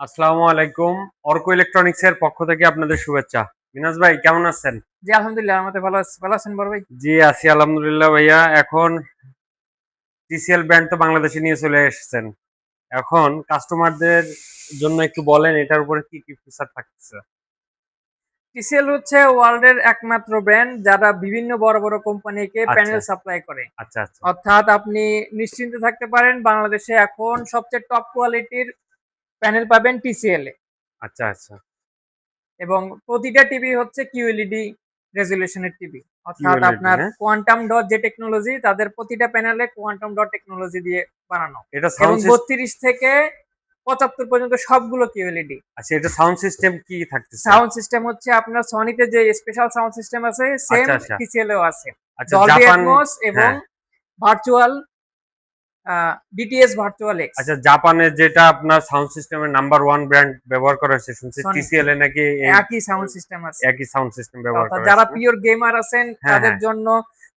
আসসালামু আলাইকুম। অর্ক ইলেকট্রনিক্স এর পক্ষ থেকে আপনাদের শুভেচ্ছা। মিনাজ ভাই কেমন আছেন? জি আলহামদুলিল্লাহ আমাদের ভালো আছি। ভালো আছেন বড় ভাই? জি আছি আলহামদুলিল্লাহ ভাইয়া। এখন টিসিএল ব্র্যান্ড তো বাংলাদেশে নিয়ে চলে এসেছেন। এখন কাস্টমারদের জন্য একটু বলেন এটার উপরে কি কি ফিচার থাকতেছে? টিসিএল হচ্ছে ওয়ার্ল্ডের একমাত্র ব্র্যান্ড যারা বিভিন্ন বড় বড় কোম্পানিকে। প্যানেল সাপ্লাই করে। আচ্ছা আচ্ছা। অর্থাৎ আপনি নিশ্চিন্তে থাকতে পারেন বাংলাদেশে এখন সবচেয়ে টপ কোয়ালিটির প্যানেল পাবেন টিসিএল এ। আচ্ছা আচ্ছা। এবং প্রতিটা টিভি হচ্ছে কিউএলইডি রেজুলেশনের টিভি অর্থাৎ আপনার হ্যাঁ? কোয়ান্টাম ডট যে টেকনোলজি তাদের প্রতিটা প্যানেলে কোয়ান্টাম ডট টেকনোলজি দিয়ে বানানো। এটা এবং সাউন্ড বত্রিশ থেকে পঁচাত্তর পর্যন্ত সবগুলো কিউএলইডি আচ্ছা এটা সাউন্ড সিস্টেম কি থাকতেছে? সাউন্ড সিস্টেম হচ্ছে আপনার সনিতে যে স্পেশাল সাউন্ড সিস্টেম আছে সেম। টিসিএল এও আছে। আচ্ছা ডলবি জাপান অ্যাটমস এবং হ্যাঁ। ভার্চুয়াল ডিটিএস ভার্চুয়াল এক্স আচ্ছা জাপানের যেটা আপনার সাউন্ড সিস্টেমের নাম্বার ওয়ান ব্র্যান্ড ব্যবহার করা হয়েছে শুনছি টিসিএল এ নাকি একই সাউন্ড সিস্টেম আছে। একই সাউন্ড সিস্টেম ব্যবহার করা যারা পিওর গেমার আছেন হ্যাঁ, তাদের হ্যাঁ। জন্য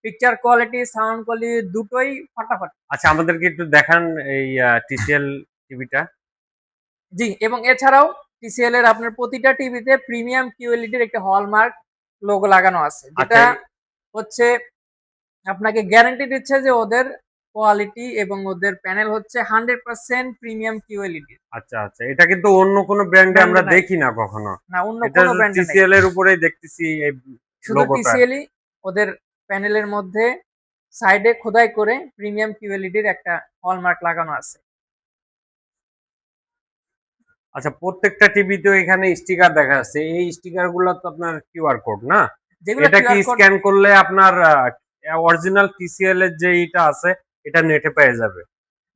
পিকচার কোয়ালিটি সাউন্ড কোয়ালিটি দুটোই ফাটাফাটি। আচ্ছা আমাদেরকে একটু দেখান এই টিসিএল টিভিটা জি এবং এছাড়াও টিসিএল এর আপনার প্রতিটা টিভিতে প্রিমিয়াম কিউএলইডির একটা হলমার্ক লোগো লাগানো আছে যেটা আচ্ছা, হচ্ছে আপনাকে গ্যারান্টি দিচ্ছে যে ওদের কোয়ালিটি এবং ওদের প্যানেল হচ্ছে হান্ড্রেড পার্সেন্ট প্রিমিয়াম কিউএলইডি আচ্ছা আচ্ছা এটা কিন্তু অন্য কোনো ব্র্যান্ডে আমরা দেখি না কখনো। না অন্য কোনো ব্র্যান্ড টিসিএল এর উপরেই দেখতেছি এই শুধু টিসিএলই ওদের প্যানেলের মধ্যে সাইডে খোদাই করে প্রিমিয়াম কিউএলইডির একটা হলমার্ক লাগানো আছে। আচ্ছা প্রত্যেকটা টিভিতে এখানে স্টিকার দেখা যাচ্ছে। এই স্টিকারগুলো তো আপনার কিউআর কোড না? এটা কি স্ক্যান করলে আপনার অরিজিনাল টিসিএল এর যে এটা আছে এটা নেটে পেয়ে যাবে।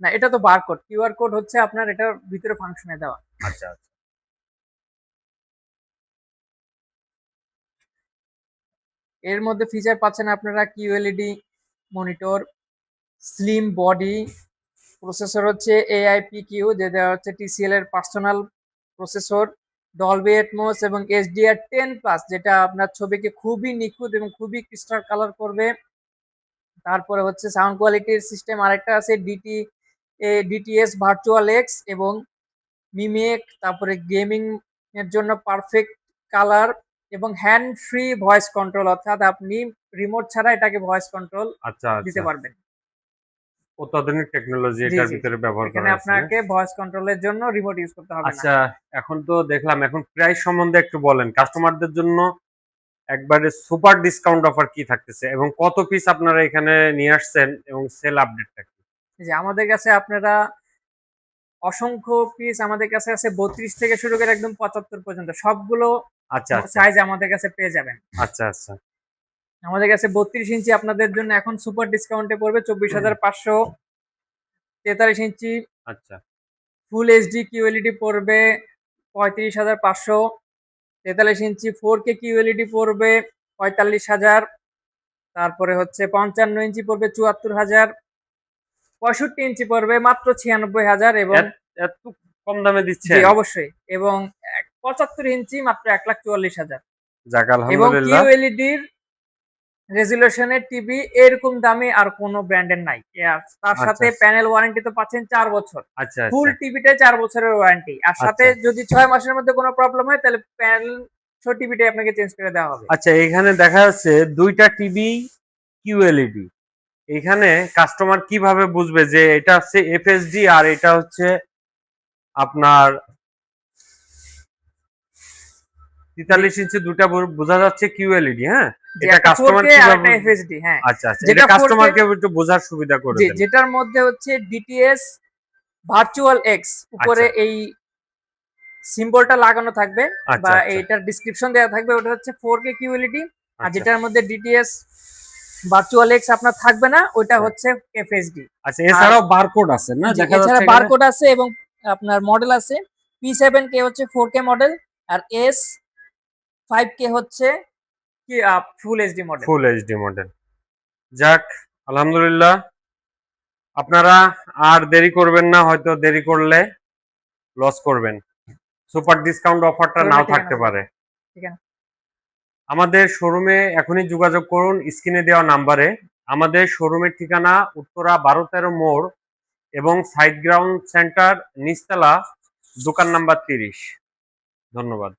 না এটা তো বারকোড কিউআর কোড হচ্ছে আপনার এটার ভিতরে ফাংশনে দেওয়া। আচ্ছা আচ্ছা। এর মধ্যে ফিচার পাচ্ছেন আপনারা QLED monitor slim body processor হচ্ছে এআইপি কিউ যেটা হচ্ছে টিসিএল এর পার্সোনাল প্রসেসর ডলবি এটমোস এবং এইচডিআর টেন প্লাস যেটা আপনার ছবিকে খুবই নিখুঁত এবং খুবই ক্রিস্টাল কালার করবে। তারপরে হচ্ছে সাউন্ড কোয়ালিটির সিস্টেম আরেকটা আছে ডিটি ডিটিএস ভার্চুয়াল এক্স এবং মিমেক তারপরে গেমিং এর জন্য পারফেক্ট কালার এবং হ্যান্ড ফ্রি ভয়েস কন্ট্রোল অর্থাৎ আপনি রিমোট ছাড়া এটাকে ভয়েস কন্ট্রোল আচ্ছা দিতে আচ্ছা পারবেন। অত্যাধুনিক টেকনোলজি এটার ভিতরে ব্যবহার এখানে করা আছে আপনাকে ভয়েস কন্ট্রোলের জন্য রিমোট ইউজ করতে হবে আচ্ছা এখন তো দেখলাম এখন প্রাইস সম্বন্ধে একটু বলেন। কাস্টমারদের জন্য একবারে সুপার ডিসকাউন্ট অফার কি থাকতেছে এবং কত পিস আপনারা এখানে নিয়ে আসছেন এবং সেল আপডেটটা কি? যে আমাদের কাছে আপনারা অসংখ্য পিস আমাদের কাছে আছে বত্রিশ থেকে শুরু করে একদম পঁচাত্তর পর্যন্ত। সবগুলো আচ্ছা আচ্ছা। সাইজ আমাদের কাছে পেয়ে যাবেন। আচ্ছা আচ্ছা। আমাদের কাছে বত্রিশ ইঞ্চি আপনাদের জন্য এখন সুপার ডিসকাউন্টে পড়বে চব্বিশ হাজার পাঁচশো তেতাল্লিশ ইঞ্চি। আচ্ছা। ফুল এইচডি কিউএলইডি পড়বে পঁয়ত্রিশ হাজার পাঁচশো। তেতাল্লিশ ইঞ্চি ফোর কে কিউএলইডি পড়বে পঁয়তাল্লিশ হাজার। তারপরে হচ্ছে পঞ্চান্ন ইঞ্চি পড়বে চুয়াত্তর হাজার। পঁয়ষট্টি ইঞ্চি পড়বে মাত্র ছিয়ানব্বই হাজার এবং এত- কম দামে দিচ্ছে? অবশ্যই। এবং পঁচাত্তর ইঞ্চি মাত্র এক লাখ চুয়াল্লিশ হাজার। এবং কিউএলইডির রেজুলেশনের টিভি এরকম দামে আর কোনো ব্র্যান্ডের নাই। তার আচ্ছা, সাথে আচ্ছা। প্যানেল ওয়ারেন্টি তো পাচ্ছেন চার বছর। আচ্ছা ফুল টিভিটাই চার বছরের ওয়ারেন্টি। আর সাথে। যদি ছয় মাসের মধ্যে কোনো প্রবলেম হয় তাহলে প্যানেল ছো টিভিটাই আপনাকে চেঞ্জ করে দেওয়া হবে। আচ্ছা এখানে দেখা যাচ্ছে দুইটা টিভি কিউএলইডি এখানে কাস্টমার কীভাবে বুঝবে যে এটা হচ্ছে এফএসডি আর এটা হচ্ছে আপনার তেতাল্লিশ ইঞ্চি দুটা বোঝা যাচ্ছে কিউএলইডি হ্যাঁ যে এটা কাস্টমার 4K কীভাবে এফএসডি হ্যাঁ আচ্ছা আচ্ছা এটা কাস্টমারকে একটু বোঝার সুবিধা করে দেন যেটার মধ্যে হচ্ছে ডিটিএস ভার্চুয়াল এক্স উপরে আচ্ছা। এই সিম্বলটা লাগানো থাকবে আচ্ছা বা আচ্ছা, এইটার ডিসক্রিপশন দেওয়া থাকবে ওটা হচ্ছে ফোর কে কিউএলইডি আর আচ্ছা। যেটার মধ্যে ডিটিএস ভার্চুয়াল এক্স আপনার থাকবে না ওইটা হ্যাঁ। হচ্ছে এফএসডি আচ্ছা এছাড়াও বারকোড আছে না দেখা এছাড়া যাচ্ছে এখানে? বারকোড আছে এবং আপনার মডেল আছে পি সেভেন কে হচ্ছে ফোর কে মডেল আর এস ফাইভ কে হচ্ছে কি full HD model full HD model যাক আলহামদুলিল্লাহ। আপনারা আর দেরি করবেন না হয়তো দেরি করলে লস করবেন। সুপার ডিসকাউন্ট অফারটা নাও থাকতে। পারে। আমাদের শোরুমে এখনই যোগাযোগ করুন স্ক্রিনে দেওয়া নাম্বারে। আমাদের শোরুমের ঠিকানা উত্তরা বারো তেরো মোড় এবং সাইড গ্রাউন্ড সেন্টার নিচতলা দোকান নাম্বার তিরিশ। ধন্যবাদ।